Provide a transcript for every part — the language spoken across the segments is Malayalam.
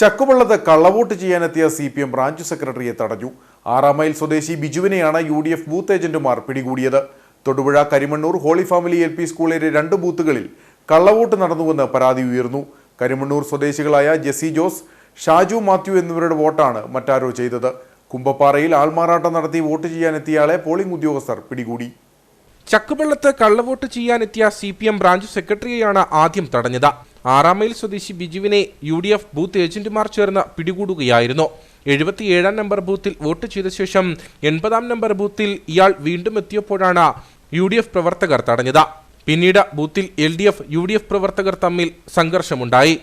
ചക്കുവള്ളത്ത് കള്ളവോട്ട് ചെയ്യാനെത്തിയ സി പി എം ബ്രാഞ്ച് സെക്രട്ടറിയെ തടഞ്ഞു. ആറാം മൈൽ സ്വദേശി ബിജുവിനെയാണ് യു ഡി എഫ് ബൂത്ത് ഏജന്റുമാർ പിടികൂടിയത്. Thodupuzha Karimannoor holy family L P സ്കൂളിലെ രണ്ട് ബൂത്തുകളിൽ കള്ളവോട്ട് നടന്നുവെന്ന് പരാതി ഉയർന്നു. കരിമണ്ണൂർ സ്വദേശികളായ ജെസി ജോസ് ഷാജു മാത്യു എന്നിവരുടെ വോട്ടാണ് മറ്റാരോ ചെയ്തത്. കുമ്പപ്പാറയിൽ ആൾമാറാട്ടം നടത്തി വോട്ട് ചെയ്യാനെത്തിയയാളെ പോളിംഗ് ഉദ്യോഗസ്ഥർ പിടികൂടി. ചക്കുവെള്ളത്ത് കള്ളവോട്ട് ചെയ്യാനെത്തിയ സി പി എം ബ്രാഞ്ച് സെക്രട്ടറിയെയാണ് ആദ്യം തടഞ്ഞത്. ആറാം മൈൽ സ്വദേശി ബിജുവിനെ യു ഡി എഫ് ബൂത്ത് ഏജന്റുമാർ ചേർന്ന് പിടികൂടുകയായിരുന്നു. എഴുപത്തിയേഴാം നമ്പർ ബൂത്തിൽ വോട്ട് ചെയ്ത ശേഷം എൺപതാം നമ്പർ ബൂത്തിൽ ഇയാൾ വീണ്ടും എത്തിയപ്പോഴാണ് യു ഡി എഫ് പ്രവർത്തകർ തടഞ്ഞത്. പിന്നീട് ബൂത്തിൽ L D F U D F പ്രവർത്തകർ തമ്മിൽ സംഘർഷമുണ്ടായി.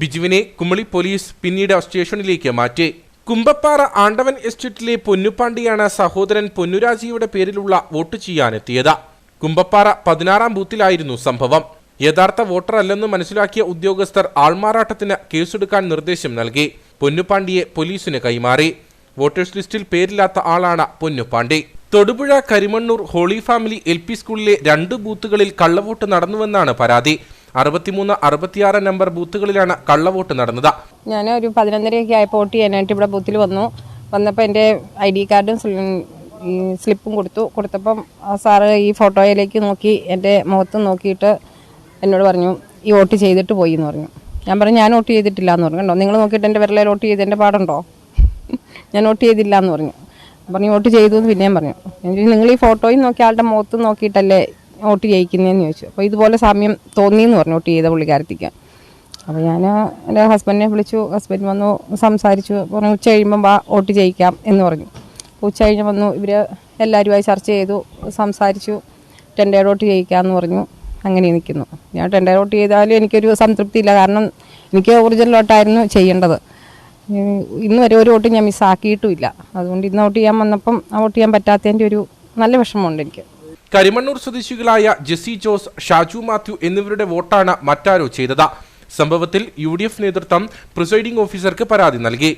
ബിജുവിനെ കുമളി പോലീസ് പിന്നീട് സ്റ്റേഷനിലേക്ക് മാറ്റി. കുമ്പപ്പാറ ആണ്ടവൻ എസ്റ്റേറ്റിലെ പൊന്നുപാണ്ടിയാണ് സഹോദരൻ പൊന്നുരാജിയുടെ പേരിലുള്ള വോട്ട് ചെയ്യാനെത്തിയത്. കുമ്പപ്പാറ പതിനാറാം ബൂത്തിലായിരുന്നു സംഭവം. യഥാർത്ഥ വോട്ടർ അല്ലെന്ന് മനസ്സിലാക്കിയ ഉദ്യോഗസ്ഥർ ആൾമാറാട്ടത്തിന് കേസെടുക്കാൻ നിർദ്ദേശം നൽകി. പൊന്നുപാണ്ടിയെ പോലീസിന് കൈമാറി. വോട്ടേഴ്സ് ലിസ്റ്റിൽ പേരില്ലാത്ത ആളാണ് Ponnupandi Thodupuzha Karimannoor holy family L സ്കൂളിലെ രണ്ട് ബൂത്തുകളിൽ കള്ളവോട്ട് നടന്നുവെന്നാണ് പരാതി. അറുപത്തിമൂന്ന് അറുപത്തിയാറ് നമ്പർ ബൂത്തുകളിലാണ് കള്ളവോട്ട് നടന്നത്. ഞാൻ ഒരു പതിനൊന്നരയൊക്കെ ആയപ്പോൾ വോട്ട് ചെയ്യാനായിട്ട് ഇവിടെ ബൂത്തിൽ വന്നു. വന്നപ്പോൾ എന്റെ ഐ ഡി കാർഡും സ്ലിപ്പും കൊടുത്തു. കൊടുത്തപ്പം സാറ് ഈ ഫോട്ടോയിലേക്ക് നോക്കി എന്റെ മുഖത്ത് നോക്കിയിട്ട് എന്നോട് പറഞ്ഞു ഈ വോട്ട് ചെയ്തിട്ട് പോയി എന്ന് പറഞ്ഞു. ഞാൻ പറഞ്ഞു ഞാൻ വോട്ട് ചെയ്തിട്ടില്ല എന്ന് പറഞ്ഞു. കണ്ടോ? നിങ്ങൾ നോക്കിയിട്ട് എന്റെ വിരലെ വോട്ട് ചെയ്ത് എന്റെ പാടുണ്ടോ? ഞാൻ വോട്ട് ചെയ്തില്ല എന്ന് പറഞ്ഞു. പറഞ്ഞു വോട്ട് ചെയ്തു എന്ന് പിന്നെയും പറഞ്ഞു. നിങ്ങൾ ഈ ഫോട്ടോയിൽ നോക്കി ആളുടെ മുഖത്ത് നോക്കിയിട്ടല്ലേ വോട്ട് ചെയ്യിക്കുന്നതെന്ന് ചോദിച്ചു. അപ്പോൾ ഇതുപോലെ സമയം തോന്നിയെന്ന് പറഞ്ഞു വോട്ട് ചെയ്ത പുള്ളിക്കാരത്തിക്ക്. അപ്പോൾ ഞാൻ എന്റെ ഹസ്ബൻഡിനെ വിളിച്ചു ഹസ്ബൻഡ് വന്നു സംസാരിച്ചു പറഞ്ഞു ഉച്ച കഴിയുമ്പം വാ വോട്ട് ചെയ്യിക്കാം എന്ന് പറഞ്ഞു. ഉച്ച കഴിഞ്ഞ് വന്നു ഇവർ എല്ലാവരുമായി ചർച്ച ചെയ്തു സംസാരിച്ചു ടെൻഡർ വോട്ട് ചെയ്യിക്കാമെന്ന് പറഞ്ഞു അങ്ങനെ നിൽക്കുന്നു ഞാൻ ടെൻഡർ വോട്ട് ചെയ്താലും എനിക്കൊരു സംതൃപ്തിയില്ല കാരണം എനിക്ക് ഒറിജിനൽ ഓട്ടായിരുന്നു ചെയ്യേണ്ടത്. ഇന്ന് വരെ ഒരു വോട്ട് ഞാൻ മിസ്സാക്കിയിട്ടുമില്ല അതുകൊണ്ട് ഇന്ന് വോട്ട് ചെയ്യാൻ വന്നപ്പം ആ വോട്ട് ചെയ്യാൻ പറ്റാത്തതിന്റെ ഒരു നല്ല വിഷമമുണ്ട് എനിക്ക്. കരിമണ്ണൂർ സ്വദേശികളായ ജെസി ജോസ് ഷാജു മാത്യു എന്നിവരുടെ വോട്ടാണ് മറ്റാരോ ചെയ്തത്. സംഭവത്തിൽ യു നേതൃത്വം പ്രിസൈഡിംഗ് ഓഫീസർക്ക് പരാതി നൽകി.